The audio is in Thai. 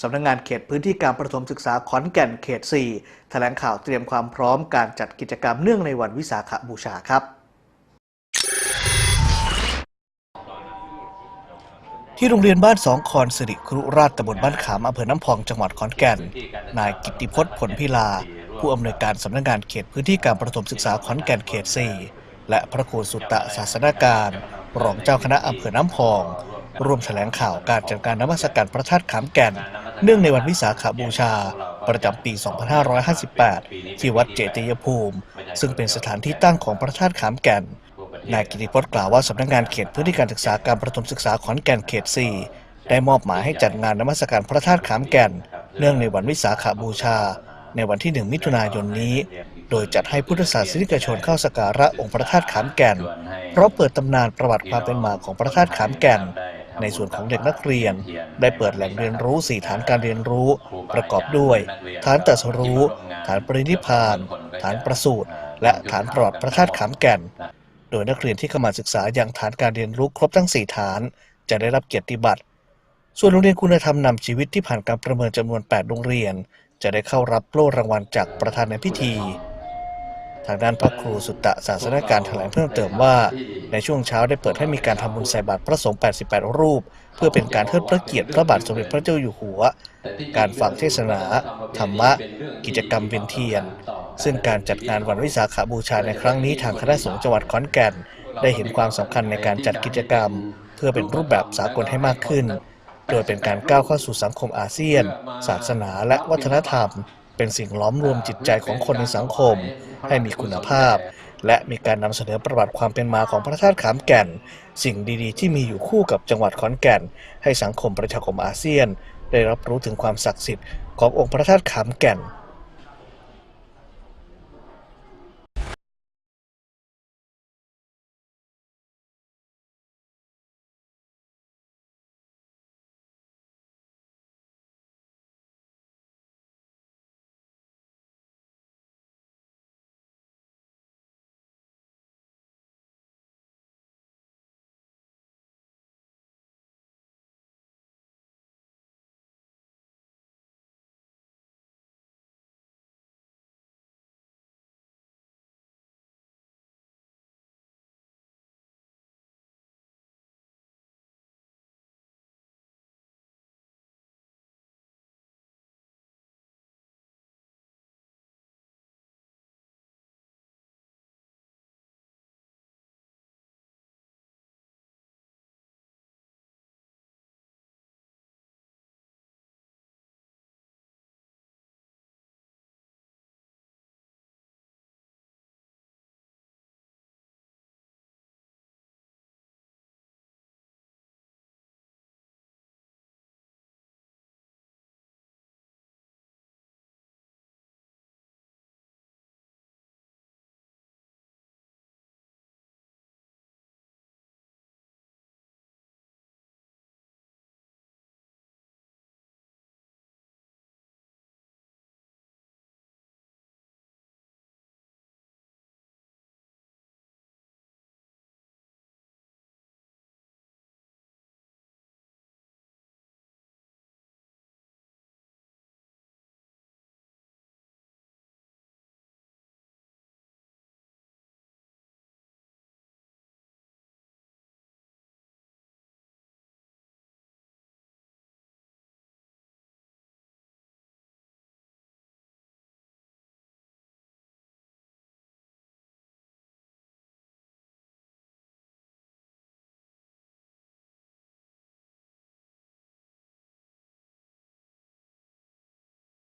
สำนักงงานเขตพื้นที่การประถมศึกษาขอนแก่นเขต 4 แถลงข่าวเตรียมความพร้อมการจัดกิจกรรมเนื่องในวันวิสาขบูชาครับ ที่โรงเรียนบ้านสองคอนสิริครุราชตำบลบ้านขามอำเภอน้ำพองจังหวัดขอนแก่น นายกิติพจน์ผลพิลา ผู้อำนวยการสำนักงานเขตพื้นที่การประถมศึกษาขอนแก่นเขต 4 และพระครูสุตตะศาสนาการรองเจ้าคณะอำเภอน้ำพอง ร่วมแถลงข่าวการจัดการนมัสการพระธาตุขามแก่น เนื่องในวันวิสาขบูชา ประจำปี 2558 ที่วัดเจติยภูมิ ซึ่งเป็นสถานที่ตั้งของพระธาตุขามแก่น นายกิติพจน์กล่าวว่าสำนักงานเขตพื้นที่การศึกษาการประถมศึกษาขอนแก่นเขต 4 ได้มอบหมายให้จัดงานนมัสการพระธาตุขามแก่น เนื่องในวันวิสาขบูชา ในวันที่ 1 มิถุนายนนี้ โดยจัดให้พุทธศาสนิกชนเข้าสักการะองค์พระธาตุขามแก่น เพราะเปิดตำนานประวัติความเป็นมาของพระธาตุขามแก่น ในส่วนของเด็กนักเรียน ได้เปิดแหล่งเรียนรู้สี่ฐานการเรียนรู้ ประกอบด้วย ฐานตรัสรู้ ฐานปรินิพพาน ฐานประสูตร และฐานประวัติพระธาตุขามแก่น โดยนักเรียนที่เข้ามาศึกษาอย่างฐานการเรียนรู้ครบทั้ง 4 ฐาน จะได้รับเกียรติบัตร ส่วนโรงเรียนคุณธรรมนำชีวิตที่ผ่านการประเมินจำนวน 8 โรงเรียน จะได้เข้ารับโล่รางวัลจากประธานในพิธี ทางด้านพระครูสุตตะศาสนาการแถลงเพิ่มเติมว่า ในช่วงเช้าได้เปิดให้มีการทำบุญใส่บาตรพระสงฆ์ 88 รูป เพื่อเป็นการเทิดพระเกียรติพระบาทสมเด็จพระเจ้าอยู่หัว การฟังเทศนา ธรรมะ กิจกรรมเวียนเทียน ซึ่งการจัดงานวันวิสาขบูชาในครั้งนี้ทางคณะสงฆ์จังหวัดขอนแก่น ได้เห็นความสำคัญในการจัดกิจกรรม เพื่อเป็นรูปแบบสากลให้มากขึ้น โดยเป็นการก้าวเข้าสู่สังคมอาเซียน ศาสนาและวัฒนธรรม เป็นสิ่งล้อมรวมจิตใจของคนในสังคม ให้มีคุณภาพ และมีการนำเสนอประวัติความเป็นมาของพระธาตุขามแก่น สิ่งดีๆ ที่มีอยู่คู่กับจังหวัดขอนแก่น ให้สังคมประชาคมอาเซียน ได้รับรู้ถึงความศักดิ์สิทธิ์ขององค์พระธาตุขามแก่น